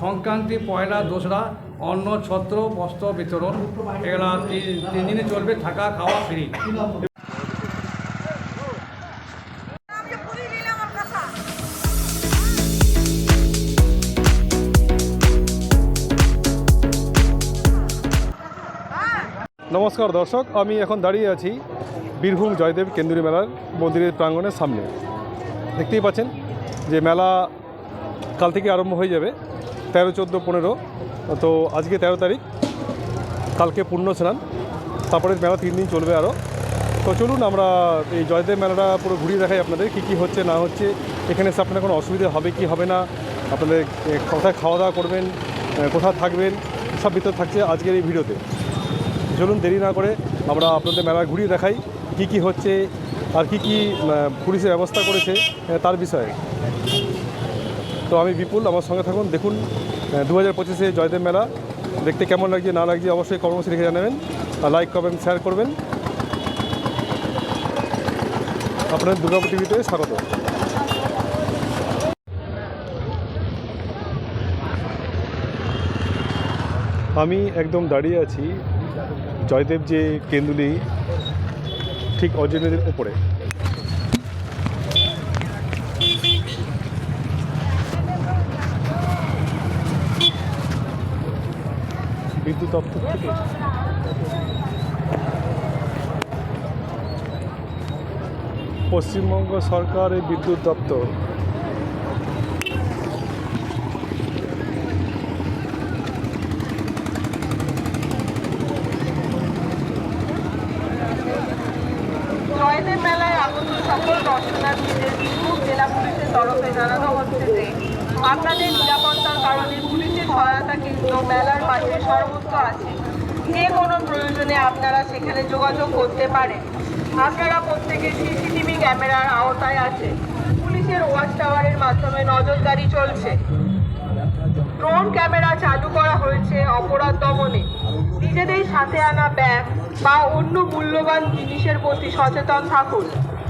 সংক্রান্তি, পয়লা, দোসরা, অন্ন, ছত্র, বস্ত্র বিতরণ, এগুলা তিন- তিন দিনে চলবে, থাকা, খাওয়া, ফ্রি। নমস্কার দর্শক, আমি এখন দাঁড়িয়ে আছি বীরভূম জয়দেব কেন্দ্রীয় মেলার মন্দিরের প্রাঙ্গণের সামনে। দেখতেই পাচ্ছেন যে মেলা কাল থেকে আরম্ভ হয়ে যাবে। তেরো, চোদ্দ, পনেরো। তো আজকে তেরো তারিখ। কালকে পূর্ণ স্নান। তারপরে মেলা তিন দিন চলবে আরও তো চলুন আমরা এই জয়দেব মেলাটা পুরো ঘুরিয়ে দেখাই আপনাদের কী কী হচ্ছে, না হচ্ছে। এখানে এসে আপনার কোনো অসুবিধা হবে কি হবে না? আপনাদের কোথায় খাওয়া দাওয়া করবেন কোথায় থাকবেন, সব ভিতর থাকছে আজকের এই ভিডিওতে। চলুন দেরি না করে আমরা আপনাদের মেলা ঘুরিয়ে দেখাই কি কি হচ্ছে, আর কি কি পুলিশের ব্যবস্থা করেছে তার বিষয়ে। তো আমি বিপুল, আমার সঙ্গে থাকুন, দেখুন দু হাজার পঁচিশে জয়দেব মেলা। দেখতে কেমন লাগছে, না লাগছে, অবশ্যই কর্মসূচি লিখে জানাবেন। লাইক করবেন শেয়ার করবেন। আপনাদের দুর্গাপুর টিভিতে স্বাগত। আমি একদম দাঁড়িয়ে আছি জয়দেব যে কেন্দুলি, ঠিক অজনের উপরে। বিদ্যুৎ দপ্তর থেকে। পশ্চিমবঙ্গ সরকারের বিদ্যুৎ দপ্তর। আপনাদের নিরাপত্তার কারণে পুলিশের সহায়তা কিন্তু মেলার মাঠে সর্বত্র আছে যে কোনো প্রয়োজনে আপনারা সেখানে যোগাযোগ করতে পারেন। আপনারা প্রত্যেকে সিসিটিভি ক্যামেরার আওতায় আছে পুলিশের ওয়াচ টাওয়ারের মাধ্যমে নজরদারি চলছে। ড্রোন ক্যামেরা চালু করা হয়েছে অপরাধ দমনে। নিজেদের সাথে আনা ব্যাগ বা অন্য মূল্যবান জিনিসের প্রতি সচেতন থাকুন।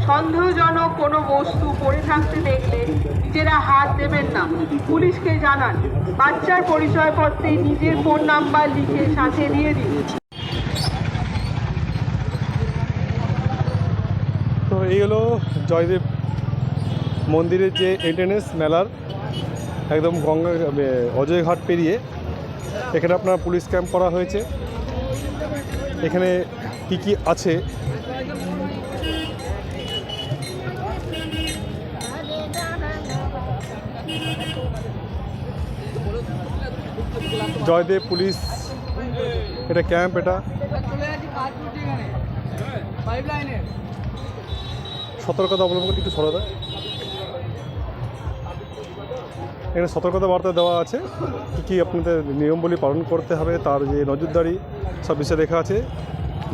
সন্দেহজনক কোনো বস্তু পড়ে থাকতে দেখলে নিজেরা হাত দেবেন না। পুলিশকে জানান, বাচ্চার পরিচয়পত্রে নিজের ফোন নাম্বার লিখে সাথে দিয়ে দিন। তো এই হলো জয়দেব মন্দিরের যে এন্ট্রেন্স মেলার একদম গঙ্গা অজয় ঘাট পেরিয়ে এখানে আপনার পুলিশ ক্যাম্প করা হয়েছে। এখানে কি কি আছে জয়দেব পুলিশ, এটা ক্যাম্প, এটা? সতর্কতা অবলম্বন একটু সরো দেয় এখানে সতর্কতা বার্তা দেওয়া আছে, কী কী আপনাদের নিয়মবলী পালন করতে হবে, তার যে নজরদারি, সব বিষয়ে লেখা আছে,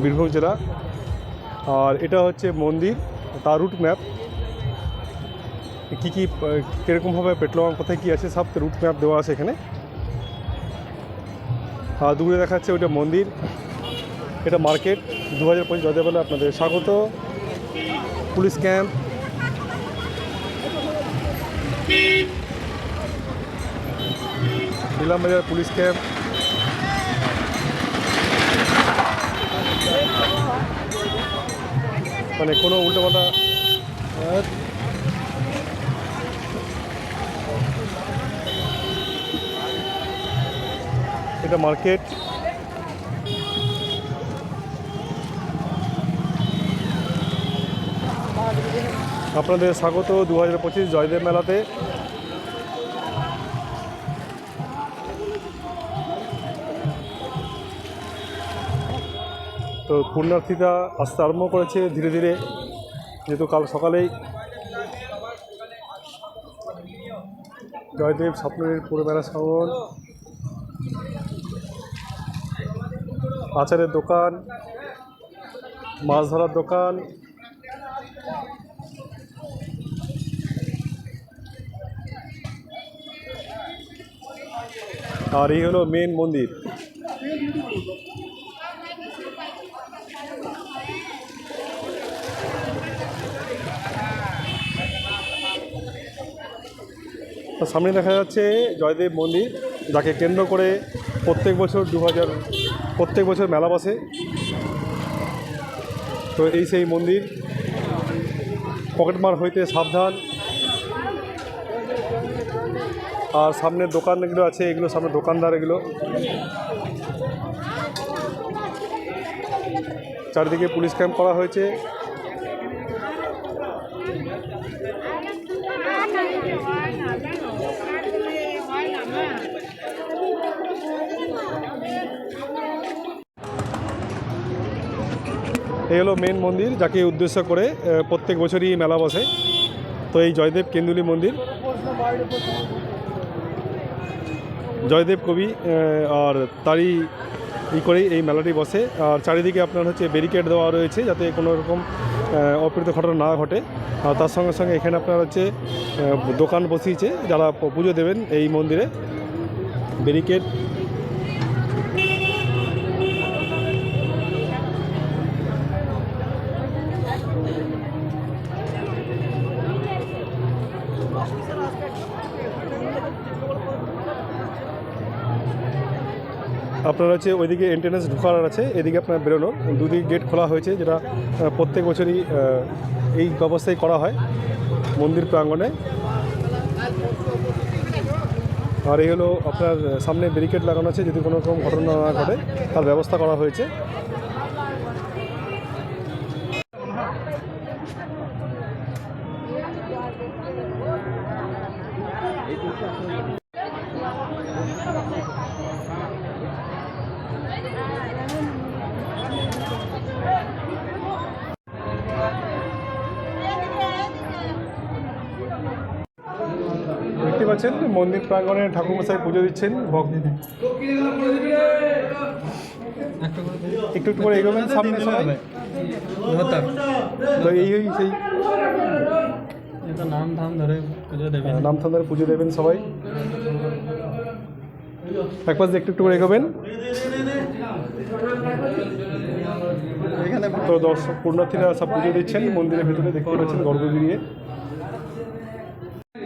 বীরভূম জেলা। আর এটা হচ্ছে মন্দির, তার রুট ম্যাপ কী কী কীরকমভাবে পেট্রোল পাম্প, কোথায় কী আছে, সব রুট ম্যাপ দেওয়া আছে এখানে। আর দূরে দেখা যাচ্ছে ওইটা মন্দির। এটা মার্কেট। দু হাজার পঁচিশ জয়দেবেলা আপনাদের স্বাগত। Police camp. Ilambazar police camp. মানে কোনো উল্টোপাল্টা এটা মার্কেট। আপনাদের স্বাগত দু হাজার পঁচিশ জয়দেব মেলাতে। তো পুণ্যার্থীরা আসতে আরম্ভ করেছে ধীরে ধীরে, যেহেতু কাল সকালেই। জয়দেব স্বপ্নের পুরো মেলা সাগর আচারের দোকান, মাছ ধরার দোকান, আর এই হলো মেন মন্দির। সামনে দেখা যাচ্ছে জয়দেব মন্দির, যাকে কেন্দ্র করে প্রত্যেক বছর দু হাজার প্রত্যেক বছর মেলা বসে। তো এই সেই মন্দির। পকেটমার হইতে সাবধান। আর সামনে দোকান এগুলো আছে, এগুলো সামনে দোকানদার এগুলো। চারিদিকে পুলিশ ক্যাম্প করা হয়েছে। এই হলো মেন মন্দির, যাকে উদ্দেশ্য করে প্রত্যেক বছরই মেলা বসে। তো এই জয়দেব কেন্দুলি মন্দির। জয়দেব কবি আর তারই ই করেই এই মেলাটি বসে। আর চারিদিকে আপনার হচ্ছে ব্যারিকেড দেওয়া রয়েছে, যাতে কোনো রকম অপ্রীত ঘটনা না ঘটে। আর তার সঙ্গে সঙ্গে এখানে আপনার হচ্ছে দোকান বসিয়েছে, যারা পুজো দেবেন এই মন্দিরে। ব্যারিকেড আপনার হচ্ছে ওইদিকে এন্ট্রেন্স ঢোকার আছে, এদিকে আপনার বেরোনোর। দুদিকে গেট খোলা হয়েছে, যেটা প্রত্যেক বছরই এই ব্যবস্থাই করা হয় মন্দির প্রাঙ্গনে আর এই হলো আপনার সামনে ব্যারিকেড লাগানো আছে, যদি কোনো রকম ঘটনা না ঘটে, তার ব্যবস্থা করা হয়েছে। পাচ্ছেন মন্দির প্রাঙ্গণে ঠাকুরমশাই পুজো দিচ্ছেন ভক্ত একটু একটু করে এগোবেন সামনে সবাই। তো এই সেই। নাম ধাম ধরে পুজো দেবে নাম থানার পুজো দেবেন সবাই। এক পাশে একটু একটু করে এগোবেন। তো দর্শক পুণ্যার্থীরা সব পুজো দিচ্ছেন মন্দিরের ভেতরে দেখতে পাচ্ছেন গর্ভে গিয়ে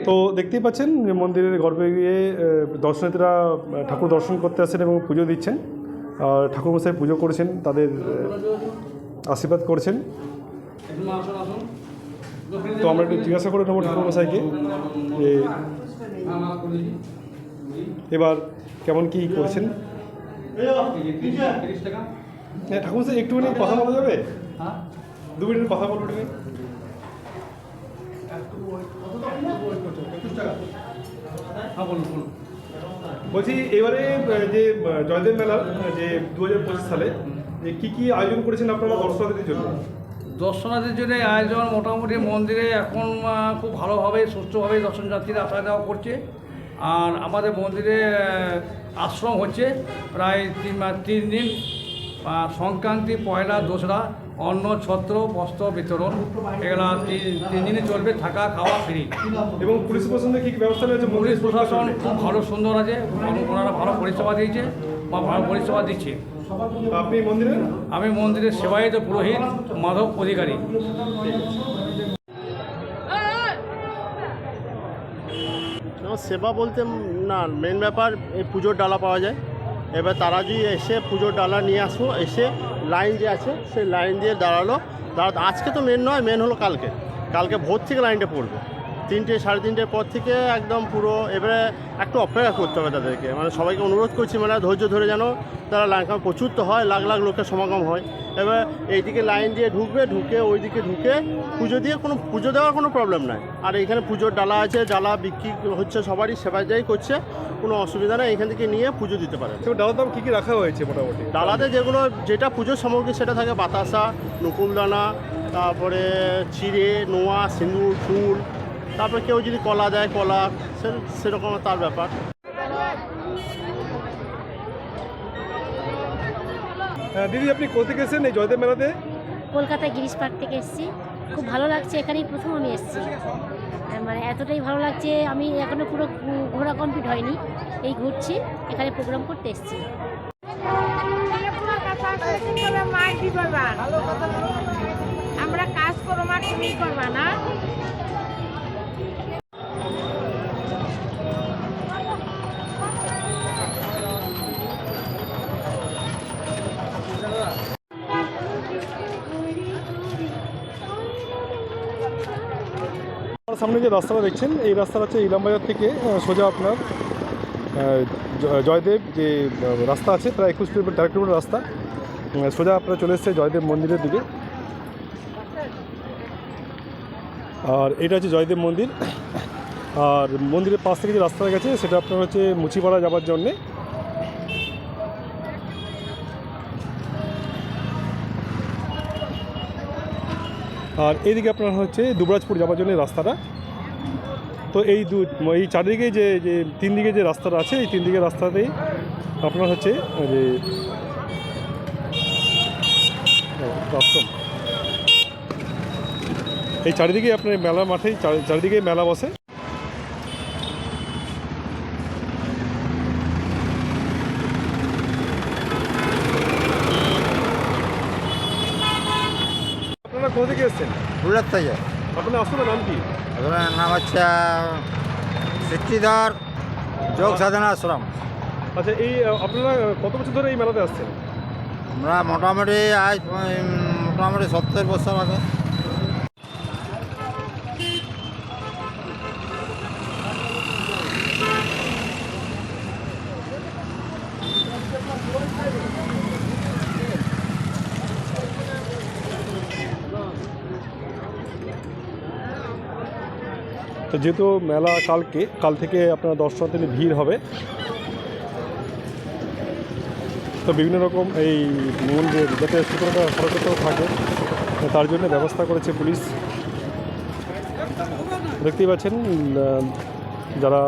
তো দেখতেই পাচ্ছেন যে মন্দিরের গর্ভে গিয়ে দর্শনার্থীরা ঠাকুর দর্শন করতে আসেন এবং পুজো দিচ্ছেন। আর ঠাকুর মশাই পুজো করেছেন তাদের আশীর্বাদ করছেন। তো আমরা একটু জিজ্ঞাসা করে নেব ঠাকুরমশাইকে যে এবার কেমন কি করছেন। হ্যাঁ ঠাকুরমশাই একটুখানি কথা বলা যাবে? হ্যাঁ। দু মিনিট কথা বলব একটু হ্যাঁ বলুন বলুন বলছি এবারে যে জয়দেব আহ, যে দু হাজার পঁচিশ সালে যে কী কী আয়োজন করেছেন আপনারা দর্শনার্থীদের জন্য? দর্শনার্থীর জন্য আয়োজন মোটামুটি মন্দিরে এখন খুব ভালোভাবে সুস্থভাবে দর্শনযাত্রীরা আসা যাওয়া করছে। আর আমাদের মন্দিরে আশ্রম হচ্ছে প্রায় তিন তিন দিন সংক্রান্তি পয়লা দোসরা অন্ন ছত্র বস্ত্র বিতরণ এগুলা তিন তিন দিনে চলবে থাকা খাওয়া ফ্রি। এবং পুলিশ প্রশাসনের কী কী ব্যবস্থা রয়েছে? পুলিশ প্রশাসন খুব ভালো সুন্দর আছে ওনারা ভালো পরিষেবা দিয়েছে বা ভালো পরিষেবা দিচ্ছে। আপনি মন্দিরে? আমি মন্দিরের সেবায়িত পুরোহিত মাধব অধিকারী। না, সেবা বলতে না মেন ব্যাপার এই পুজোর ডালা পাওয়া যায়। এবার তারা যদি এসে পুজোর ডালা নিয়ে আসব, এসে লাইন যে আছে সেই লাইন দিয়ে দাঁড়াল। দাঁড়াতে আজকে তো মেন নয় মেন হলো কালকে। কালকে ভোর থেকে লাইনটা পড়বে। তিনটে সাড়ে তিনটের পর থেকে একদম পুরো এবারে একটু অপেক্ষা করতে হবে তাদেরকে। মানে সবাইকে অনুরোধ করছি মানে ধৈর্য ধরে যেন তারা লাইন কারণ প্রচুর তো হয় লাখ লাখ লোকের সমাগম হয়। এবার এইদিকে লাইন দিয়ে ঢুকবে ঢুকে ওইদিকে ঢুকে পুজো দিয়ে কোনো পুজো দেওয়ার কোনো প্রবলেম নাই। আর এখানে পুজোর ডালা আছে ডালা বিক্রি হচ্ছে সবারই সেবা যাই করছে কোনো অসুবিধা নেই এখান থেকে নিয়ে পুজো দিতে পারে। তো ডালা দাম কী কী রাখা হয়েছে মোটামুটি? ডালাতে যেগুলো যেটা পুজোর সামগ্রী সেটা থাকে বাতাসা নকুলদানা তারপরে চিড়ে নোয়া সিঁদুর ফুল তারপরে কেউ যদি কলা দেয় কলা সেরকম তার ব্যাপার। হ্যাঁ দিদি আপনি কোথা থেকে এসেছেন এই জয়দেব মেলাতে? কলকাতা গিরিশ পার্ক থেকে এসেছি। খুব ভালো লাগছে এখানেই প্রথম আমি এসেছি। মানে এতটাই ভালো লাগছে আমি এখনও পুরো ঘোরা কমপ্লিট হয়নি। এই ঘুরছি এখানে প্রোগ্রাম করতে এসেছি। আমরা কাজ করো মা তুমি করবা না? যে রাস্তাটা দেখছেন, এই রাস্তাটা হচ্ছে ইলামবাজার থেকে সোজা আপনার জয়দেব যে রাস্তা আছে, প্রায় একুশ কিলোমিটার তেরো কিলোমিটার রাস্তা সোজা আপনারা চলে এসছে জয়দেব মন্দিরের দিকে। আর এটা হচ্ছে জয়দেব মন্দির। আর মন্দিরের পাশ থেকে যে রাস্তাটা গেছে, সেটা আপনার হচ্ছে মুচিপাড়া যাওয়ার জন্যে। আর এদিকে আপনার হচ্ছে দুবরাজপুর যাওয়ার জন্য রাস্তাটা। তো এই দু এই চারিদিকে যে যে তিন দিকে যে রাস্তাটা আছে এই তিন দিকে রাস্তাতেই আপনার হচ্ছে যে এই চারিদিকে আপনার মেলা মাঠে চারি- চারিদিকে মেলা বসে। আপনারা কোথা থেকে এসেছেন? বুলেট থেকে। আপনার আশ্রমের নাম কি? আপনার নাম হচ্ছে সিদ্ধিধর যোগ সাধনা আশ্রম। আচ্ছা এই আপনারা কত বছর ধরে এই মেলাতে আসছেন? আমরা মোটামুটি আজ মোটামুটি সত্তর বছর আগে যেহেতু মেলা কালকে, কাল থেকে আপনার দর্শনার্থী ভিড় হবে। তো বিভিন্ন রকম এই মন্দির যাতে সুতরাং সরকার থাকে, তার জন্য ব্যবস্থা করেছে পুলিশ। দেখতেই পাচ্ছেন যারা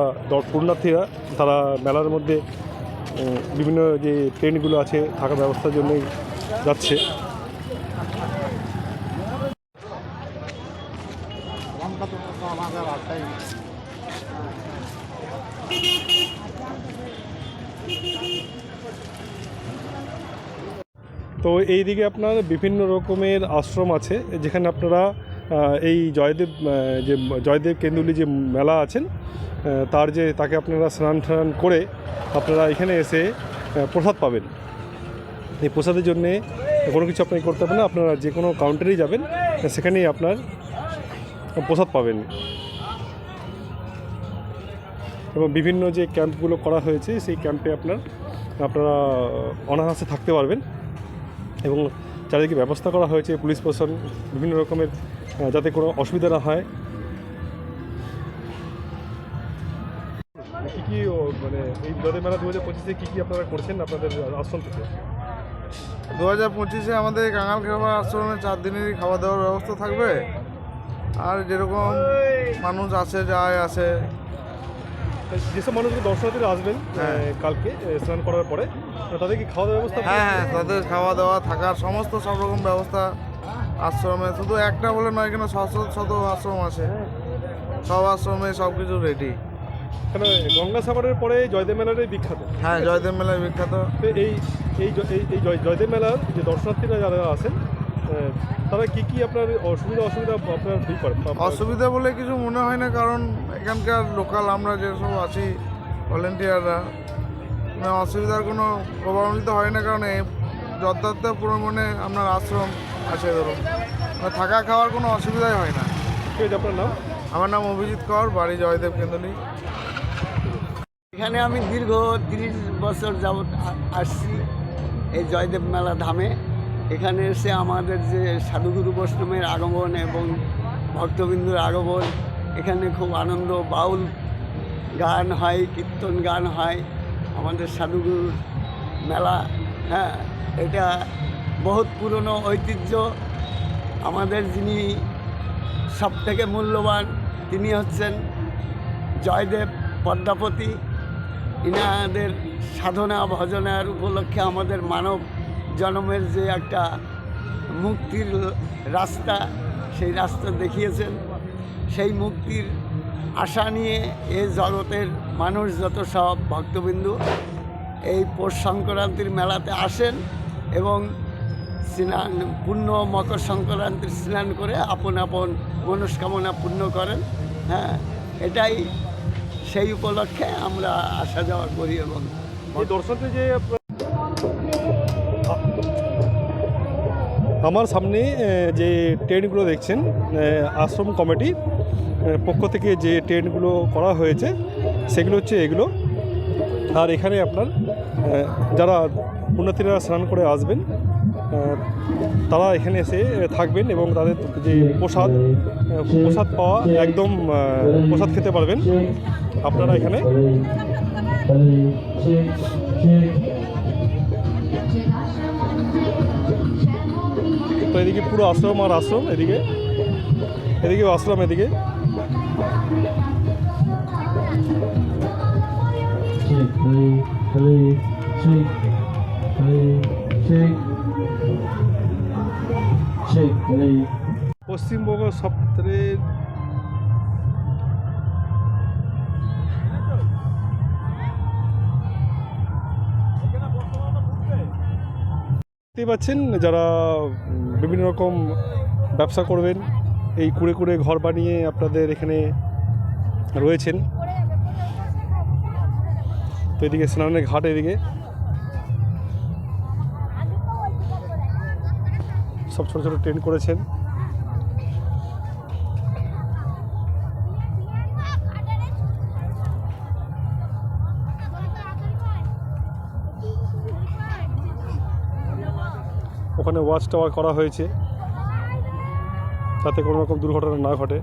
পুণ্যার্থীরা, তারা মেলার মধ্যে বিভিন্ন যে ট্রেনগুলো আছে, থাকার ব্যবস্থার জন্য যাচ্ছে তো এই দিকে আপনার বিভিন্ন রকমের আশ্রম আছে, যেখানে আপনারা এই জয়দেব যে জয়দেব কেন্দুলি যে মেলা আছেন তার যে, তাকে আপনারা স্নান টান করে আপনারা এখানে এসে প্রসাদ পাবেন। এই প্রসাদের জন্যে কোনো কিছু আপনাকে করতে হবে না, আপনারা যে কোনো কাউন্টারেই যাবেন, সেখানেই আপনার প্রসাদ পাবেন। এবং বিভিন্ন যে ক্যাম্পগুলো করা হয়েছে, সেই ক্যাম্পে আপনার, আপনারা অনায়াসে থাকতে পারবেন। এবং চারিদিকে ব্যবস্থা করা হয়েছে পুলিশ প্রশাসন বিভিন্ন রকমের যাতে কোনো অসুবিধা না হয়। কী কী ও, মানে এই মেলা দু হাজার পঁচিশে কী কী আপনারা করছেন আপনাদের আশ্রম থেকে? দু হাজার পঁচিশে আমাদের কাঙাল খাবার আশ্রমে চার দিনেরই খাওয়া দাওয়ার ব্যবস্থা থাকবে। আর যেরকম মানুষ আসে যায় আসে যেসব মানুষগুলো দর্শনার্থীরা আসবেন আহ, কালকে স্নান করার পরে তাদের কি খাওয়া দাওয়ার ব্যবস্থা হ্যাঁ হ্যাঁ তাদের খাওয়া দাওয়া থাকার সমস্ত সব রকম ব্যবস্থা আশ্রমে শুধু একটা বলে নয় এখানে শত শত আশ্রম আছে। সব আশ্রমে সব কিছু রেডি কেন গঙ্গাসাগরের পরে জয়দেব মেলাটাই বিখ্যাত। হ্যাঁ জয়দেব মেলায় বিখ্যাত। এই এই এই এই জয়- জয়দেব মেলার যে দর্শনার্থীরা যারা আছেন আহ, তারা কি কি আপনার অসুবিধা অসুবিধা আপনার অসুবিধা বলে কিছু মনে হয় না কারণ এখানকার লোকাল আমরা যেসব আছি ভলেন্টিয়াররা মানে অসুবিধার কোনো প্রভাবিত হয় না কারণ যথার্থ পরিমাণে আপনার আশ্রম আছে ধরুন। থাকা খাওয়ার কোনো অসুবিধাই হয় না। আপনার নাম? আমার নাম অভিজিৎ কর বাড়ি জয়দেব কেন্দুলি এখানে আমি দীর্ঘ তিরিশ বছর যাবৎ আসছি এই জয়দেব মেলা ধামে। এখানে এসে আমাদের যে সাধুগুরু বৈষ্ণবের আগমন এবং ভক্তবিন্দুর আগমন, এখানে খুব আনন্দ, বাউল গান হয়, কীর্তন গান হয়, আমাদের সাধুগুরুর মেলা। হ্যাঁ এটা বহুত পুরনো ঐতিহ্য। আমাদের যিনি সব থেকে মূল্যবান, তিনি হচ্ছেন জয়দেব পদ্মাপতি। ইনাদের সাধনা, ভজনার উপলক্ষে আমাদের মানব জন্মের যে একটা মুক্তির রাস্তা, সেই রাস্তা দেখিয়েছেন। সেই মুক্তির আশা নিয়ে এ জগতের মানুষ যত সব ভক্তবিন্দু এই পৌষ সংক্রান্তির মেলাতে আসেন এবং স্নান পূর্ণ মকর সংক্রান্তির স্নান করে আপন আপন মনস্কামনা পূর্ণ করেন। হ্যাঁ এটাই সেই উপলক্ষে আমরা আসা যাওয়া করি এবং এই দর্শনার্থী যে আমার সামনে যে ট্রেনগুলো দেখছেন আশ্রম কমিটি পক্ষ থেকে যে টেন্টগুলো করা হয়েছে, সেগুলো হচ্ছে এগুলো। আর এখানে আপনার যারা পুণ্যার্থীরা স্নান করে আসবেন তারা এখানে এসে থাকবেন এবং তাদের যে প্রসাদ প্রসাদ পাওয়া একদম প্রসাদ খেতে পারবেন। আপনারা এখানে এদিকে পুরো আশ্রম আর আশ্রম এদিকে। এদিকে আশ্রম এদিকে। পশ্চিমবঙ্গ সপ্তাহের দেখতেই পাচ্ছেন যারা বিভিন্ন রকম ব্যবসা করবেন, এই কুড়ে কুড়ে ঘর বানিয়ে আপনাদের এখানে রয়েছেন। তো এদিকে স্নানের ঘাট এদিকে। সব ছোটো ছোটো ট্রেন করেছেন। ওখানে ওয়াচ টাওয়ার করা হয়েছে। যাতে কোনো রকম দুর্ঘটনা না ঘটে।